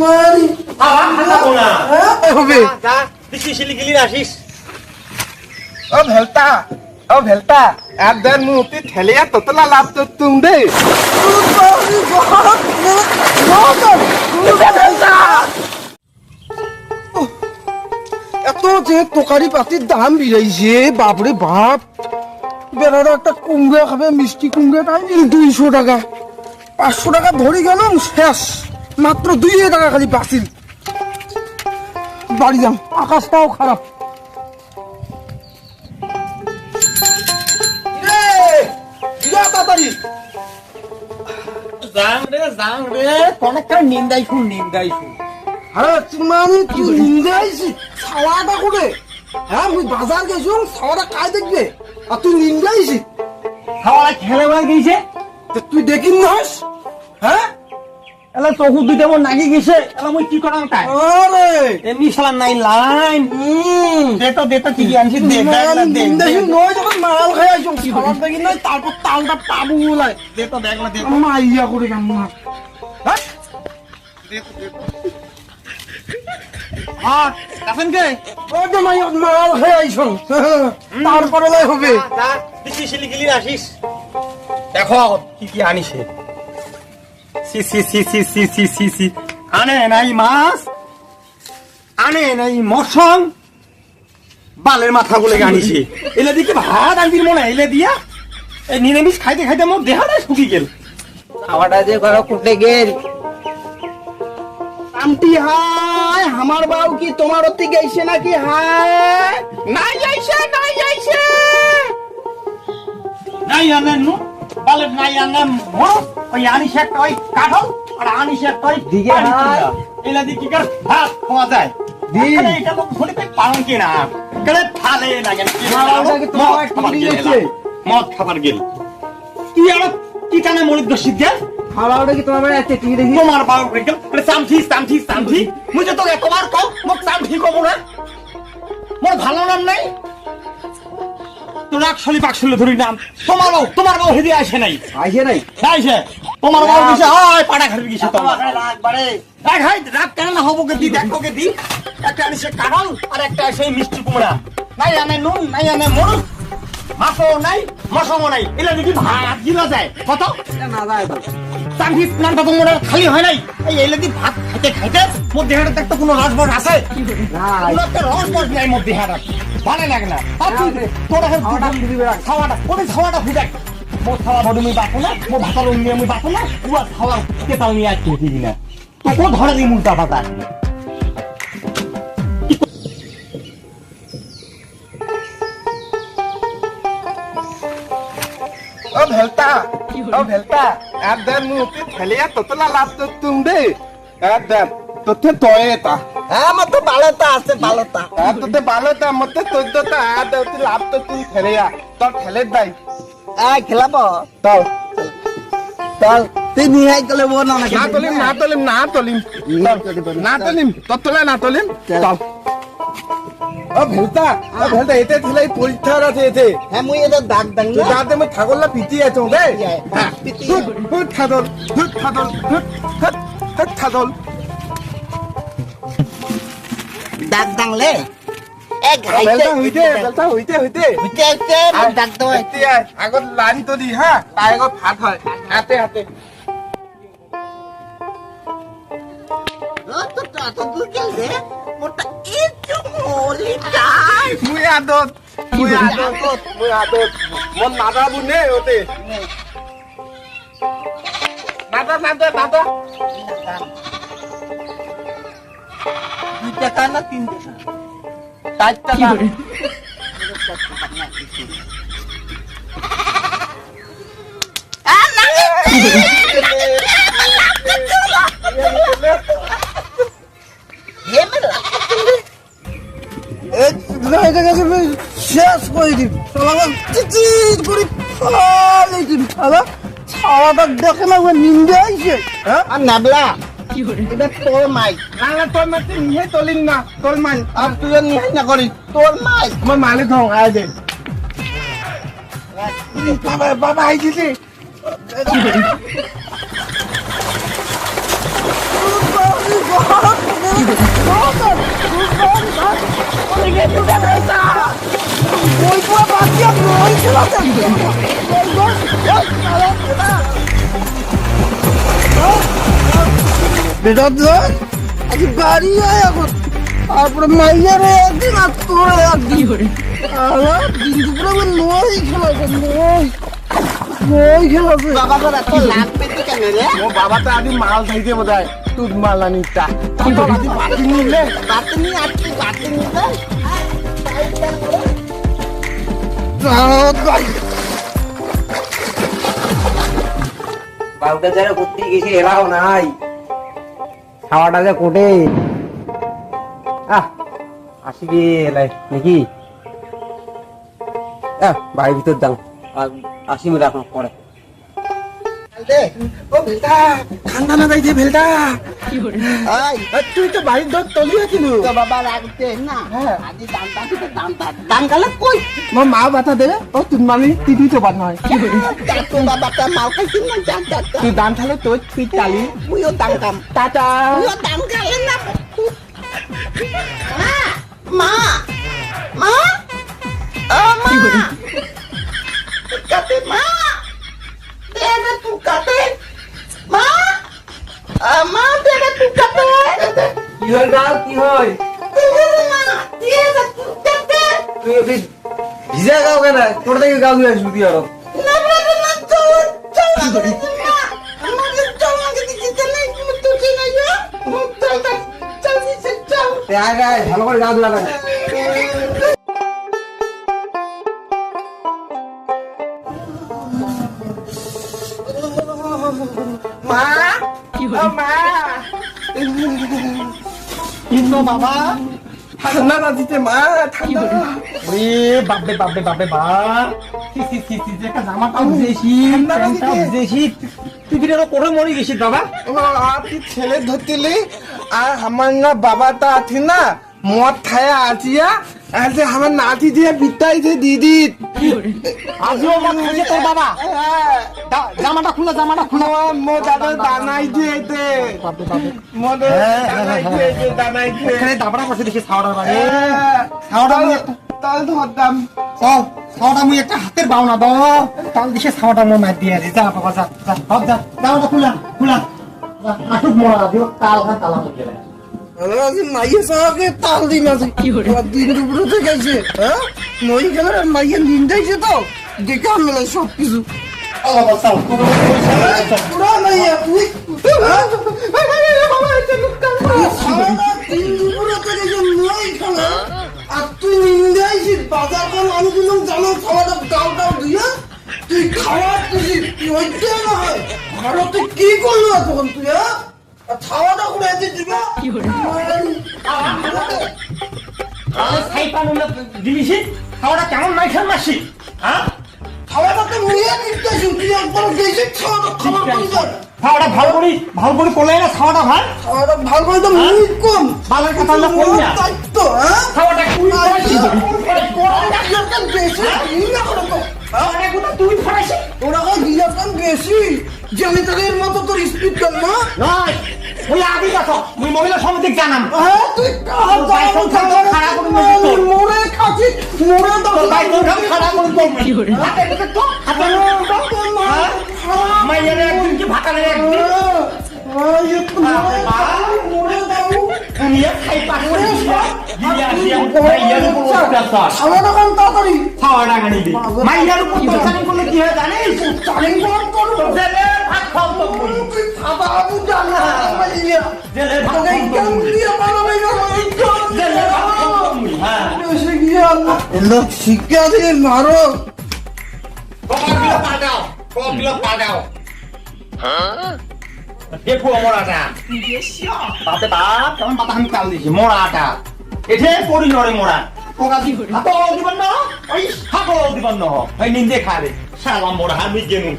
মারি। আবার খাব না হবে। যা দিছি শিলিগুড়ি আসিস। ও ভেলতা ও ভেলতা আর দেন মুতি ঠেলিয়া তোতলা লাভ তো তুম দে। এত যে তরকারি পাতির দাম বিড়াইছে বাপরে বাপ। বেড়ার একটা কুমড়ে খাবে মিষ্টি কুমড়ে তাই দুইশো টাকা। পাঁচশো টাকা ধরে গেলাম শেষ। মাত্র দুই টাকা খালি বাঁচিল বাড়ি যাম আকাশটাও খারাপ। তাড়াতাড়ি। যাং রে যাং রে। অনেকটা নিন্দাইছু নিন্দাইছু আরে মানে তুই নিন্দে ছাওয়াটা করে হ্যাঁ মুই বাজার গেছি ছাওয়াটা কাই দেখবে? আর তুই খেলে গেছে তো তুই দেখিন নস হ্যাঁ? এলে চকু দুইটা মোর নাকি গেছে এলা মই কি করাম তাই আরে এমনি শালা নাই লাইন দেতা আনছি না দেখি নয় যখন মাল খাই আইছো কি খাবার দেখি নয় তারপর তালটা পাবু দেতা দেতা করে খাই তারপরে হবে দেখো কি কি আনিছে সি সি সি সি সি সি সি সি আনে নাই মাছ আনে নাই মশং বালের মাথা গুলো আনিছে এলে দিকে ভাত আনবির মনে এলে দিয়া এই নিরামিষ খাইতে খাইতে মোর দেহাটাই শুকি গেল। খাওয়াটা যে ঘর কুটে গেল। আমটি হাই আমার বাউ কি তোমার অতি গেছে নাকি? হাই নাই যাইছে নাই যাইছে নাই আনে নু। কালের নাই আনা মরুক ওই আনিস একটা ওই কাঠল আর আনিস একটা ওই দিকে এলা দিয়ে কি ভাত খাওয়া যায়? এটা লোক শুনিতে পারেন কিনা কেন ফালে না। কেন মদ খাবার গেল। তুই আর কি টানে মরিদ দোষিত গেল খাওয়াটা কি তোমার বাড়ি আছে? টিভি দেখি। তোমার বাবা বলে গেল সামঠি সামঠি সামঠি মুঝে তো একবার কও মোক সামঠি কব না। মোর ভালো নাম নাই? তোর একশলি পাকশলি ধরি নাম। তোমার বউ তোমার বউ হেদি আসে নাই। আসে নাই? আসে তোমার বউ দিছে হয় পাড়া খাবি গেছে তোমার? রাগ হাই রাগ কেন না হব কে দি দেখো কে দি। একটা আনিছে কাঁঠাল আর একটা সেই মিষ্টি কুমড়া। নাই আনে নুন নাই আনে মরুচ মাছও নাই মশাও নাই। এলা দেখি ভাত গিলা যায়। কত? না যায় তো। চাকরি প্ল্যানটা তো মনে হয় খালি হয় নাই? এই এলে দি ভাত খাইতে খাইতে মোর দেহটা একটা কোনো রসবস আছে? কোনো একটা রসবস নাই মোর দেহটা ভালো লাগে না? আর তুই তোর এখন খাওয়াটা দিবি খাওয়াটা ফুটাক মোর খাওয়া বডি মুই বাপু না? মোর ভাতার নিয়ে মুই বাপু না? উয়া খাওয়া কেতাল নিয়ে আসতে দিবি না? তোকে ধরে দিই উল্টা পাতা ও ভেলতা। ও ভেলতা আর দেন মুতি তোতলা লাভ তো তুম দে আর দেন তোতে তয়ে হ্যাঁ আমার তো আছে ভালোটা আর তোতে ভালো মতে চোদ্দ তা আর দেউতি লাভ তো তুই তোর দাই খেলাবো তাও তুই না না তলিম না তলিম না তলিম না তলিম তোর না তলিম তাও ভেলতা ভেলতা এতে ঠেলে পরীক্ষা আছে এতে হ্যাঁ মুই এটা দাগ দাং তুই যাতে মই ঠাকুরলা পিটি আছো রে হ্যাঁ। হুট খাদল হুট খাদল হুট হুট হুট খাদল দাগ দাংলে এক বেলটা হইতে বেলটা হইতে হইতে। হইতে হইতে দাগ দাও এতিয়া আগত লাইন তো দি হা তাই আগত ভাত হয় হাতে হাতে। তো তো তো তুই গেল দে puta itu muli kan muy adot muy adot muy adot mon nada bune ote nada nada nada দুই টাকা না তিন টাকা চার টাকা Ah, nangis! Nangis! Nangis! Nangis! শেষ করে দিন শালা চিচিট করে ফালে দিন শালা। ছাওয়াটা দেখে না ওই নিন্দে আইছে। হ্যাঁ? আর নাবলা এটা তোর মাই। না না তোর মাতে নিহে তলিন না। তোর মান আর তুই নিহাই না করি তোর মাই। আমার মালিক হও আয় দে। বাবা বাবা। পুরো বাচ্চা ওই খেলাতে বেটা ধর আজ বাড়ি আয় এখন। তারপরে মাইয়ারে একদিন আর তোরে একদিন। আমার দিন দুপুরে আমার নয় খেলাছে নয় নয় খেলাছে বাবা লাগবে তো কেন রে? ও বাবা তো আদি মাল খাইতে বোধ তুই মাল আনিতা তারপর আদি বাকি নিলে? বাতি নিয়ে আসছি বাতি নিতে বাবুটা যারা ঘুরতে গেছে এরাও নাই। খাওয়াটা যে কোটে আহ আসি গে এলাই নাকি? আহ বাড়ির ভিতর যাও। আর আসি এখন পরে। ও ভেলটা ঠান্ডা না যাইছে ভেলটা? তুই তো বাড়ির দর তলি আছিলু বাবা লাগছে না। আজি দামটা দিতে দামটা দাম গালে কই? মোর মা বাতা দে। ও তুই মানে তুই তো বাদ নয়। তো বাবা তা মাল খাইছিস না জান জান তুই দান থালে তোর তুই চালি মুইও দাম কাম টাটা। মুইও দাম না। মা মা মা। ও মা কাতে মা দে দে তু কাতে মা আ, মা দে দে তু কাতে কি হয় কি হয়? তুই ওই ভিজা গাও কেন? তোর থেকে গাও দিয়ে আসবি তুই আরও। ভালো করে গাও দিলা মা? মা? কিন্তু বাবা। ঠান্ডা দিতে মা ঠান্ডা। ওরে বাপরে বাপরে বাপরে বা। সি সি সি সি যে একটা জামাটা ভিজেছি। ঠান্ডা প্যান্টটা লাগিছে। ভিজেছি। তুই কি করে মরে গেছিস বাবা? ও আর তুই ছেলে ধরতিলি আর আমার না বাবাটা আছি না মদ খায়া আছিয়া আর যে আমার নাতি দিয়ে বিটাইছে দিদি। আজও মত খাইছে তোর বাবা। জামাটা খুলে জামাটা খুলে। মো দাদা দানাই মোদের হ্যাঁ, হ্যাঁ, দানাই হ্যাঁ। দিয়েছে দানাই এখানে দাবড়া বসে দেখি ছাওড়ার বাড়ি। ছাওড়া তাল ধরতাম চল ছাওড়া মুই একটা হাতের বাউনা দাও তাল দিছে ছাওড়া মুই মার দিয়ে যা বাবা যা যা ভাব যা। জামাটা খুলা খুলা আটুক মরা দিও। তাল খান তালা মুখে মাইয়ে সহকে তাল দিন আছে দিন দুপুরে গেছে হ্যাঁ? মই গেলে মাইয়ে নিন্দাইছে তো। দেখে আমি সব কিছু পুরা মাইয়া তুই হ্যাঁ? তুই দিলিছি খাওয়াটা কেমন নাই খেল মাসি? হ্যাঁ? খাওয়াটা তো নিয়ে নিতেছি তুই একবার বেশি খাওয়াটা খাবার করে। খাওয়াটা ভালো করি ভালো করে করলে না খাওয়াটা ভালো খাওয়াটা ভালো করে তো মুখ কম। ভালো কথা হলো করি না দায়িত্ব হ্যাঁ? খাওয়াটা কুড়ি ফরাইছি একটা বেশি? দিই না করে তো। খাওয়াটা তুই ফরাইছি ওরা হয় দিয়াছেন বেশি জমিদারের মতো তোর স্পিড কর না? নয়। ওই আগে দেখো মুই মহিলা সমিতিক জানাম। হ্যাঁ তুই কাহার ভাই, তোর জানো খাওয়া খারাপ করে। খাচ্ছি ভাই তোর? তো হাতে তো একদিন কি একদিন? দাও খাই দিয়া দিয়া মাইয়ার উপর অত্যাচার। তাড়াতাড়ি। মাইয়ার উপর অত্যাচার করলে কি হয় জানিস? চালিং কম করো ভাত খাও তো তুই খাবা আবু জানা মাইয়া জেলে ভাত তোকে খাও তো কেমন বলি। দিয়ে বানাবে না জেলে ভাত খাও তো বলি, এসে গিয়ে লোক শিক্ষা দিয়ে মারো। কমাগুলো পাঠাও কমাগুলো পাঠাও। দেখো মরাটা। বাপ কেমন পাতা আমি কাল দিছি মরাটা। এঠে পড়ি নরে মরা। পোকা দি হাতো দিবন না ওই হাতো দিবন না ওই নিন্দে খাবে সালা মরা আমি গেনু।